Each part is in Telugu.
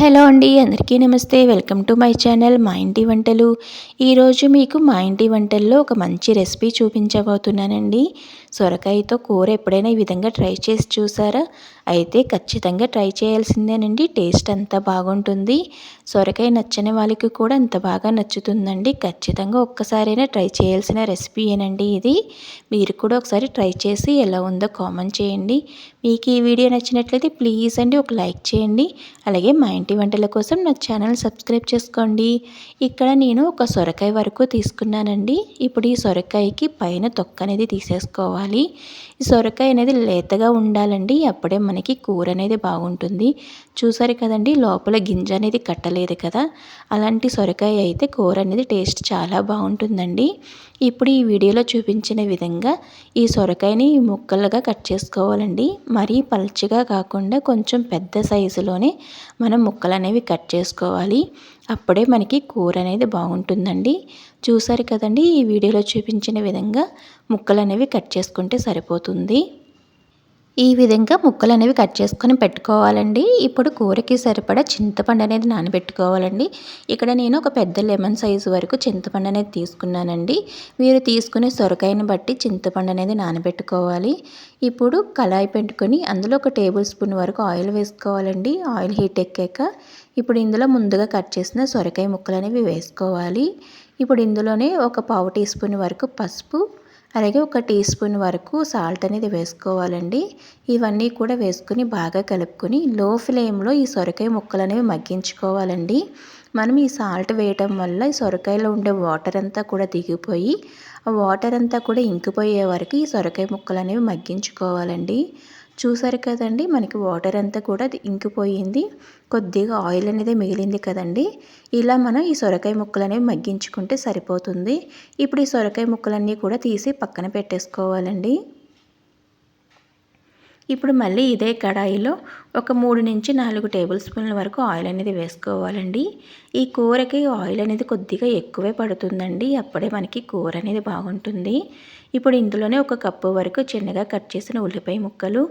హలో అండి అందరికీ నమస్తే. వెల్కమ్ టు మై ఛానల్ మా ఇంటి వంటలు. ఈరోజు మీకు మా ఇంటి వంటల్లో ఒక మంచి రెసిపీ చూపించబోతున్నానండి. సొరకాయతో కూర ఎప్పుడైనా ఈ విధంగా ట్రై చేసి చూసారా? అయితే ఖచ్చితంగా ట్రై చేయాల్సిందేనండి. టేస్ట్ అంత బాగుంటుంది. సొరకాయ నచ్చని వాళ్ళకి కూడా అంత బాగా నచ్చుతుందండి. ఖచ్చితంగా ఒక్కసారైనా ట్రై చేయాల్సిన రెసిపీయేనండి ఇది. మీరు కూడా ఒకసారి ట్రై చేసి ఎలా ఉందో కామెంట్ చేయండి. మీకు ఈ వీడియో నచ్చినట్లయితే ప్లీజ్ అండి ఒక లైక్ చేయండి. అలాగే మా ఇంటి వంటల కోసం నా ఛానల్ సబ్స్క్రైబ్ చేసుకోండి. ఇక్కడ నేను ఒక సొరకాయ వరకు తీసుకున్నానండి. ఇప్పుడు ఈ సొరకాయకి పైన తొక్క అనేది తీసేసుకోవాలి. ఈ సొరకాయ అనేది లేతగా ఉండాలండి. అప్పుడే మనకి కూర అనేది బాగుంటుంది. చూసారు కదండి లోపల గింజ అనేది కట్టలేదు కదా. అలాంటి సొరకాయ అయితే కూర అనేది టేస్ట్ చాలా బాగుంటుందండి. ఇప్పుడు ఈ వీడియోలో చూపించిన విధంగా ఈ సొరకాయని ముక్కలుగా కట్ చేసుకోవాలండి. మరీ పల్చగా కాకుండా కొంచెం పెద్ద సైజులోనే మనం ముక్కలు అనేవి కట్ చేసుకోవాలి. అప్పుడే మనకి కూర అనేది బాగుంటుందండి. చూసారు కదండి ఈ వీడియోలో చూపించిన విధంగా ముక్కలు అనేవి కట్ చేసుకుంటే సరిపోతుంది. ఈ విధంగా ముక్కలు అనేవి కట్ చేసుకొని పెట్టుకోవాలండి. ఇప్పుడు కూరకి సరిపడా చింతపండు అనేది నానబెట్టుకోవాలండి. ఇక్కడ నేను ఒక పెద్ద లెమన్ సైజు వరకు చింతపండు అనేది తీసుకున్నానండి. మీరు తీసుకునే సొరకాయని బట్టి చింతపండు అనేది నానబెట్టుకోవాలి. ఇప్పుడు కళాయి పెట్టుకొని అందులో ఒక టేబుల్ స్పూన్ వరకు ఆయిల్ వేసుకోవాలండి. ఆయిల్ హీట్ ఎక్కాక ఇప్పుడు ఇందులో ముందుగా కట్ చేసిన సొరకాయ ముక్కలు అనేవి వేసుకోవాలి. ఇప్పుడు ఇందులోనే ఒక పావు టీ స్పూన్ వరకు పసుపు అలాగే ఒక టీ స్పూన్ వరకు సాల్ట్ అనేది వేసుకోవాలండి. ఇవన్నీ కూడా వేసుకుని బాగా కలుపుకొని లో ఫ్లేమ్లో ఈ సొరకాయ ముక్కలు అనేవి మగ్గించుకోవాలండి. మనం ఈ సాల్ట్ వేయటం వల్ల ఈ సొరకాయలో ఉండే వాటర్ అంతా కూడా దిగిపోయి ఆ వాటర్ అంతా కూడా ఇంకిపోయే వరకు ఈ సొరకాయ ముక్కలు అనేవి మగ్గించుకోవాలండి. చూసారు కదండి మనకి వాటర్ అంతా కూడా ఇంకిపోయింది. కొద్దిగా ఆయిల్ అనేది మిగిలింది కదండి. ఇలా మనం ఈ సొరకాయ ముక్కలు అనేవి మగ్గించుకుంటే సరిపోతుంది. ఇప్పుడు ఈ సొరకాయ ముక్కలన్నీ కూడా తీసి పక్కన పెట్టేసుకోవాలండి. ఇప్పుడు మళ్ళీ ఇదే కడాయిలో ఒక మూడు నుంచి నాలుగు టేబుల్ స్పూన్ల వరకు ఆయిల్ అనేది వేసుకోవాలండి. ఈ కూరకి ఆయిల్ అనేది కొద్దిగా ఎక్కువే పడుతుందండి. అప్పుడే మనకి కూర అనేది బాగుంటుంది. ఇప్పుడు ఇందులోనే ఒక కప్పు వరకు చిన్నగా కట్ చేసిన ఉల్లిపాయ ముక్కలు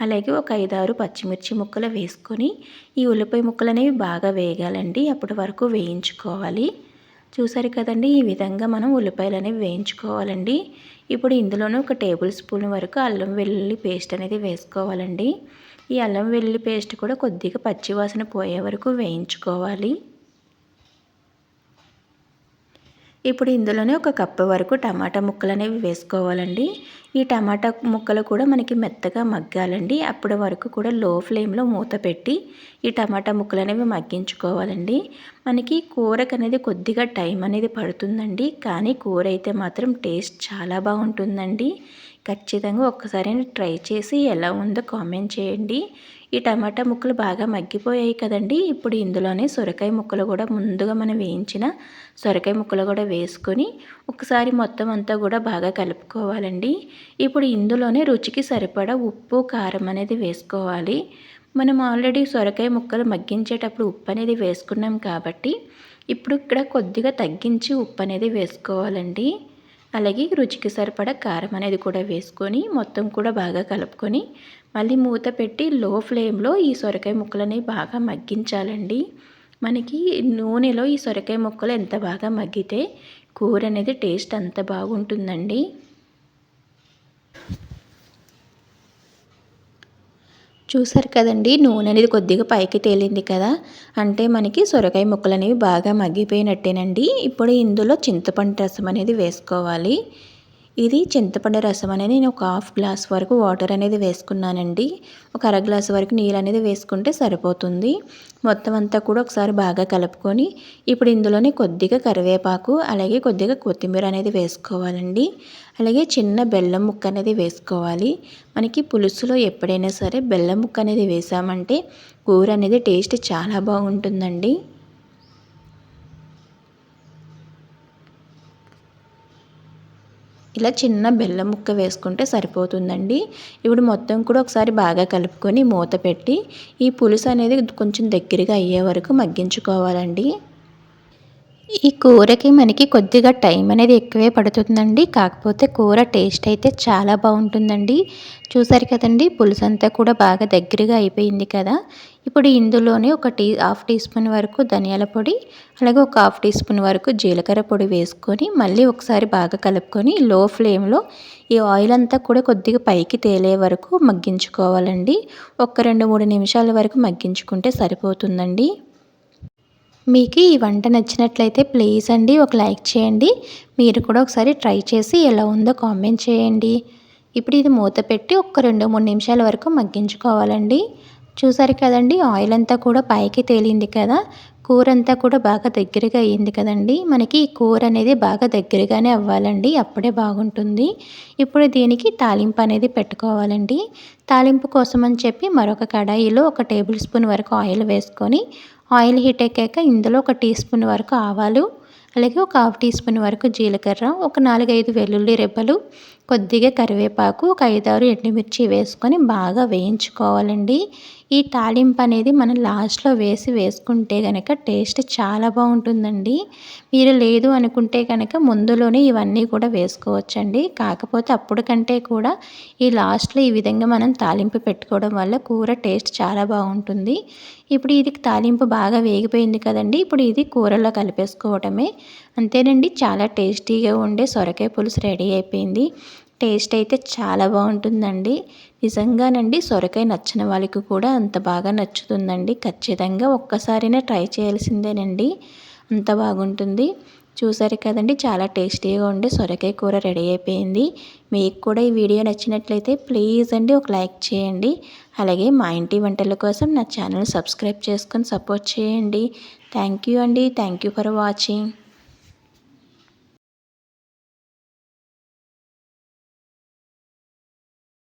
అలాగే ఒక ఐదారు పచ్చిమిర్చి ముక్కలు వేసుకొని ఈ ఉల్లిపాయ ముక్కలు అనేవి బాగా వేగాలండి. అప్పటి వరకు వేయించుకోవాలి. చూసారు కదండి ఈ విధంగా మనం ఉల్లిపాయలు అనేవి వేయించుకోవాలండి. ఇప్పుడు ఇందులోనే ఒక టేబుల్ స్పూన్ వరకు అల్లం వెల్లుల్లి పేస్ట్ అనేది వేసుకోవాలండి. ఈ అల్లం వెల్లుల్లి పేస్ట్ కూడా కొద్దిగా పచ్చివాసన పోయే వరకు వేయించుకోవాలి. ఇప్పుడు ఇందులోనే ఒక కప్పు వరకు టమాటా ముక్కలు అనేవి వేసుకోవాలండి. ఈ టమాటా ముక్కలు కూడా మనకి మెత్తగా మగ్గాలండి. అప్పటి వరకు కూడా లో ఫ్లేమ్లో మూత పెట్టి ఈ టమాటా ముక్కలు అనేవి మగ్గించుకోవాలండి. మనకి కూరకు అనేది కొద్దిగా టైం అనేది పడుతుందండి. కానీ కూర అయితే మాత్రం టేస్ట్ చాలా బాగుంటుందండి. ఖచ్చితంగా ఒక్కసారి ట్రై చేసి ఎలా ఉందో కామెంట్ చేయండి. ఈ టమాటా ముక్కలు బాగా మగ్గిపోయాయి కదండి. ఇప్పుడు ఇందులోనే సొరకాయ ముక్కలు కూడా ముందుగా మనం వేయించిన సొరకాయ ముక్కలు కూడా వేసుకొని ఒకసారి మొత్తం అంతా కూడా బాగా కలుపుకోవాలండి. ఇప్పుడు ఇందులోనే రుచికి సరిపడా ఉప్పు కారం అనేది వేసుకోవాలి. మనం ఆల్రెడీ సొరకాయ ముక్కలు మగ్గించేటప్పుడు ఉప్పు అనేది వేసుకున్నాం కాబట్టి ఇప్పుడు ఇక్కడ కొద్దిగా తగ్గించి ఉప్పు అనేది వేసుకోవాలండి. అలాగే రుచికి సరిపడా కారం అనేది కూడా వేసుకొని మొత్తం కూడా బాగా కలుపుకొని మళ్ళీ మూత పెట్టి లో ఫ్లేమ్లో ఈ సొరకాయ ముక్కలని బాగా మగ్గించాలండి. మనకి నూనెలో ఈ సొరకాయ ముక్కలు ఎంత బాగా మగ్గితే కూర అనేది టేస్ట్ అంత బాగుంటుందండి. చూసారు కదండి నూనె అనేది కొద్దిగా పైకి తేలింది కదా. అంటే మనకి సొరకాయ ముక్కలు అనేవి బాగా మగ్గిపోయినట్టేనండి. ఇప్పుడు ఇందులో చింతపండు రసం అనేది వేసుకోవాలి. ఇది చింతపండు రసం అనేది నేను ఒక హాఫ్ గ్లాస్ వరకు వాటర్ అనేది వేసుకున్నానండి. ఒక అర గ్లాస్ వరకు నీళ్ళు అనేది వేసుకుంటే సరిపోతుంది. మొత్తం అంతా కూడా ఒకసారి బాగా కలుపుకొని ఇప్పుడు ఇందులోనే కొద్దిగా కరివేపాకు అలాగే కొద్దిగా కొత్తిమీర అనేది వేసుకోవాలండి. అలాగే చిన్న బెల్లం ముక్క అనేది వేసుకోవాలి. మనకి పులుసులో ఎప్పుడైనా సరే బెల్లం ముక్క అనేది వేసామంటే కూర అనేది టేస్ట్ చాలా బాగుంటుందండి. ఇలా చిన్న బెల్లం ముక్క వేసుకుంటే సరిపోతుందండి. ఇప్పుడు మొత్తం కూడా ఒకసారి బాగా కలుపుకొని మూత పెట్టి ఈ పులుసు అనేది కొంచెం దగ్గరగా అయ్యే వరకు మగ్గించుకోవాలండి. ఈ కూరకి మనకి కొద్దిగా టైం అనేది ఎక్కువే పడుతుందండి. కాకపోతే కూర టేస్ట్ అయితే చాలా బాగుంటుందండి. చూసారు కదండి పులుసు అంతా కూడా బాగా దగ్గరగా అయిపోయింది కదా. ఇప్పుడు ఇందులోనే ఒక టీ హాఫ్ టీ స్పూన్ వరకు ధనియాల పొడి అలాగే ఒక హాఫ్ టీ స్పూన్ వరకు జీలకర్ర పొడి వేసుకొని మళ్ళీ ఒకసారి బాగా కలుపుకొని లో ఫ్లేమ్లో ఈ ఆయిల్ అంతా కూడా కొద్దిగా పైకి తేలే వరకు మగ్గించుకోవాలండి. ఒక రెండు మూడు నిమిషాల వరకు మగ్గించుకుంటే సరిపోతుందండి. మీకు ఈ వంట నచ్చినట్లయితే ప్లీజ్ అండి ఒక లైక్ చేయండి. మీరు కూడా ఒకసారి ట్రై చేసి ఎలా ఉందో కామెంట్ చేయండి. ఇప్పుడు ఇది మూత పెట్టి ఒక రెండు మూడు నిమిషాల వరకు మగ్గించుకోవాలండి. చూసారు కదండి ఆయిల్ అంతా కూడా పైకి తేలింది కదా. కూర అంతా కూడా బాగా దగ్గరగా అయ్యింది కదండి. మనకి ఈ కూర అనేది బాగా దగ్గరగానే అవ్వాలండి అప్పుడే బాగుంటుంది. ఇప్పుడు దీనికి తాలింపు అనేది పెట్టుకోవాలండి. తాలింపు కోసం అని చెప్పి మరొక కడాయిలో ఒక టేబుల్ స్పూన్ వరకు ఆయిల్ వేసుకొని ఆయిల్ హీట్ ఎక్కాక ఇందులో ఒక టీ స్పూన్ వరకు ఆవాలు అలాగే ఒక హాఫ్ టీ స్పూన్ వరకు జీలకర్ర ఒక నాలుగైదు వెల్లుల్లి రెబ్బలు కొద్దిగా కరివేపాకు ఒక ఐదారు ఎండుమిర్చి వేసుకొని బాగా వేయించుకోవాలండి. ఈ తాలింపు అనేది మనం లాస్ట్లో వేసి వేసుకుంటే కనుక టేస్ట్ చాలా బాగుంటుందండి. మీరు లేదు అనుకుంటే కనుక ముందులోనే ఇవన్నీ కూడా వేసుకోవచ్చండి. కాకపోతే అప్పుడు కంటే కూడా ఈ లాస్ట్లో ఈ విధంగా మనం తాలింపు పెట్టుకోవడం వల్ల కూర టేస్ట్ చాలా బాగుంటుంది. ఇప్పుడు ఇది తాలింపు బాగా వేగిపోయింది కదండి. ఇప్పుడు ఇది కూరలో కలిపేసుకోవడమే అంతేనండి చాలా టేస్టీగా ఉండే సొరకాయ పులుసు రెడీ అయిపోయింది. టేస్ట్ అయితే చాలా బాగుంటుందండి. నిజంగానండి సొరకాయ నచ్చిన వాళ్ళకి కూడా అంత బాగా నచ్చుతుందండి. ఖచ్చితంగా ఒక్కసారైనా ట్రై చేయాల్సిందేనండి. అంత బాగుంటుంది. చూసారు కదండి చాలా టేస్టీగా ఉండి సొరకాయ కూర రెడీ అయిపోయింది. మీకు కూడా ఈ వీడియో నచ్చినట్లయితే ప్లీజ్ అండి ఒక లైక్ చేయండి. అలాగే మా ఇంటి వంటల కోసం నా ఛానల్ సబ్స్క్రైబ్ చేసుకొని సపోర్ట్ చేయండి. థ్యాంక్ యూ అండి. Thank you for watching.